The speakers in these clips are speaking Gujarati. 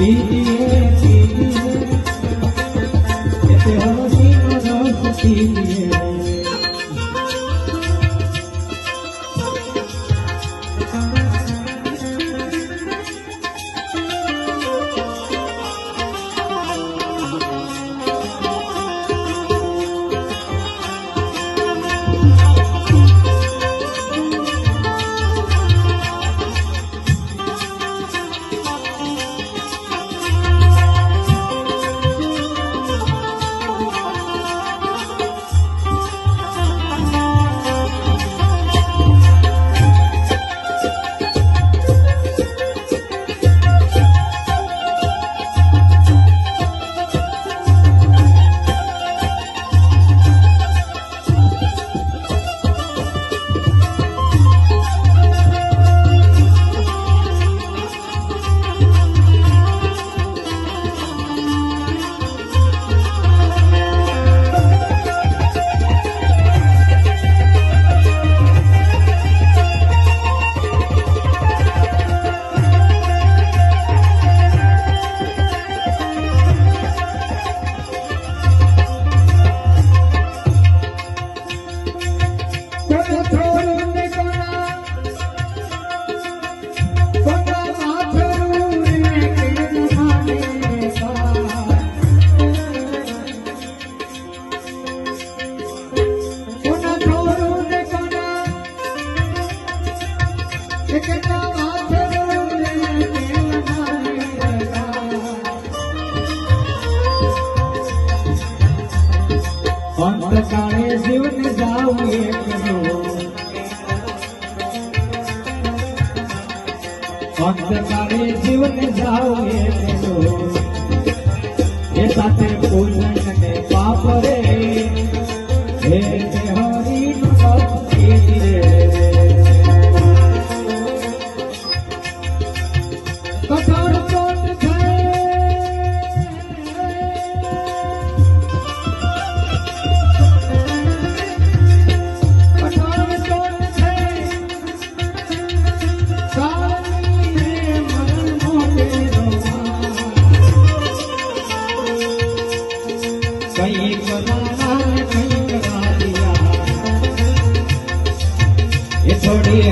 一定 અંધકારે જીવન જાઓ એ એ સાથે પૂજન ને પાપ રે.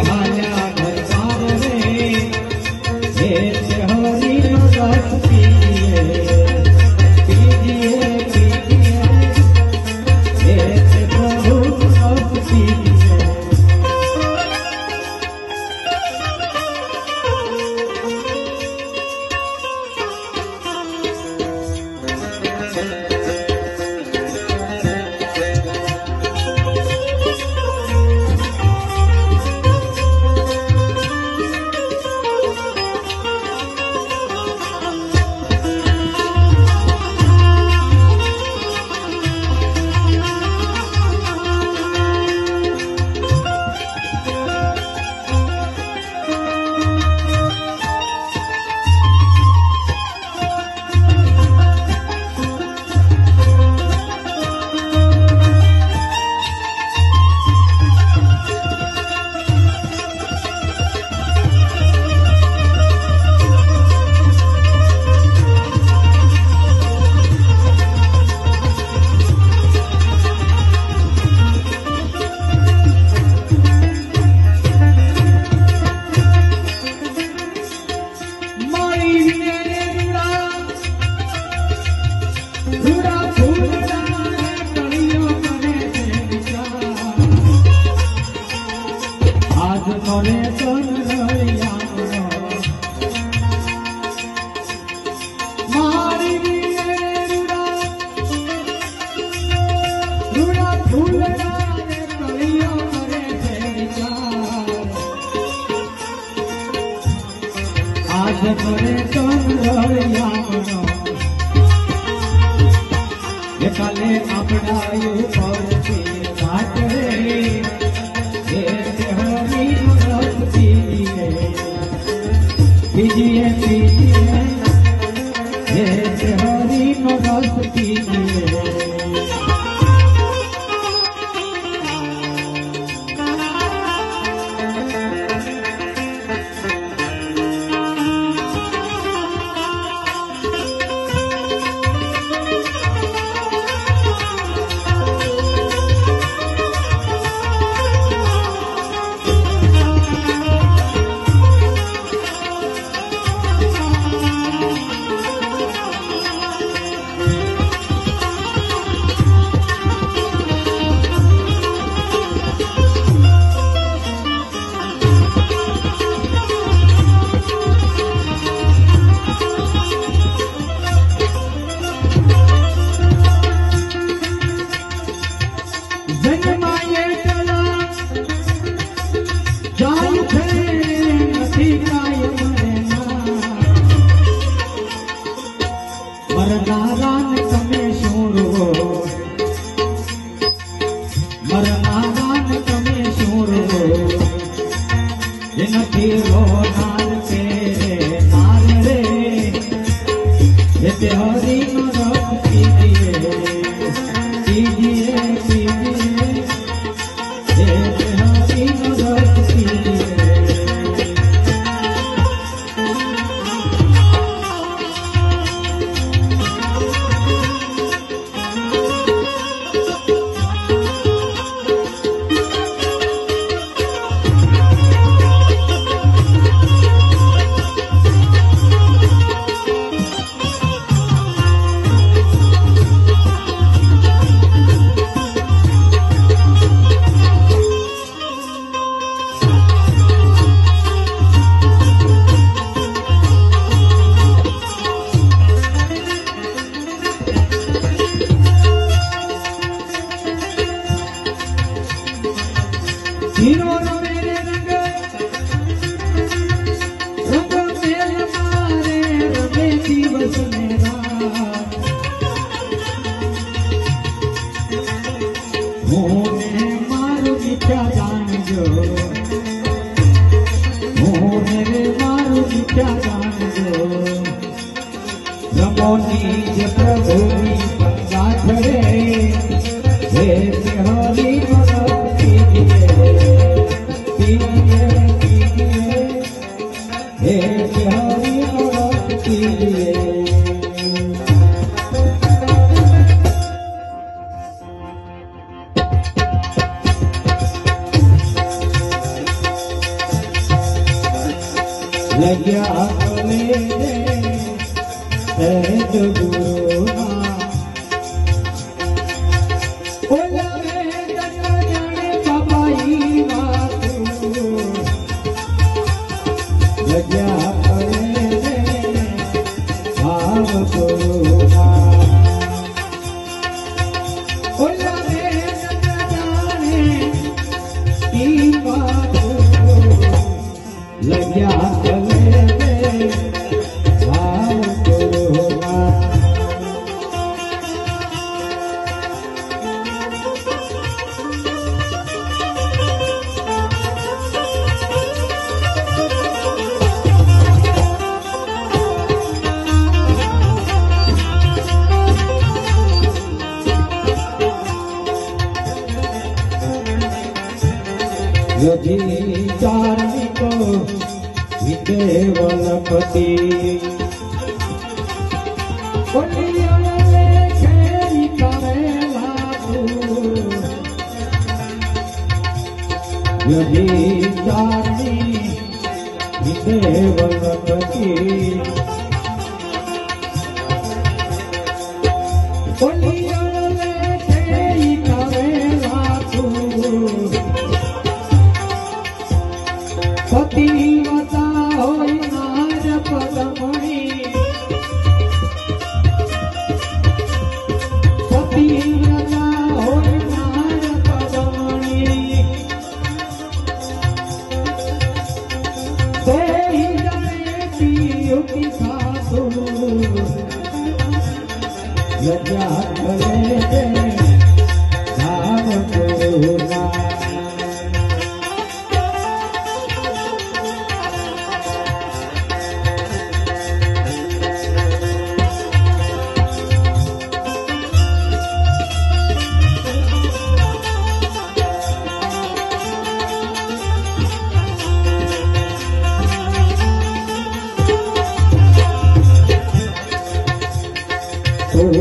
હાજા ઘર સાર રે મરનારાને તમે શું રો મરનારાને તમે શું રો. ત્યાં લે ગુરુ રજની ચાર્મિક વિદેવનપતિ નદી ચાર્મી વિદેવનપતિ ઓલિયા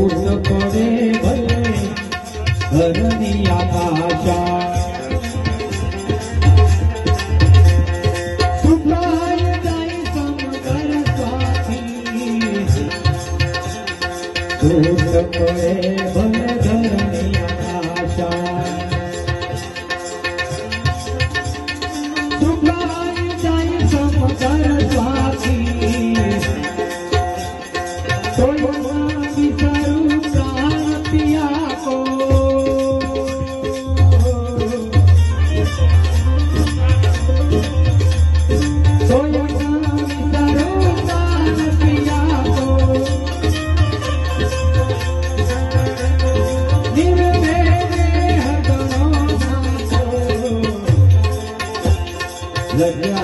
ભૂત કરે ભલે ઘરની આભાષા ભૂત કરે ભલે Let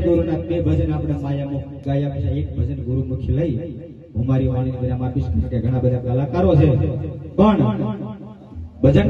ગુરુના બે ભજન આપણે માયામાં ગાયા પછી એક ભજન ગુરુમુખી લઈ હું મારી વાણી બધા મારા કે ઘણા બધા કલાકારો છે. પણ ભજન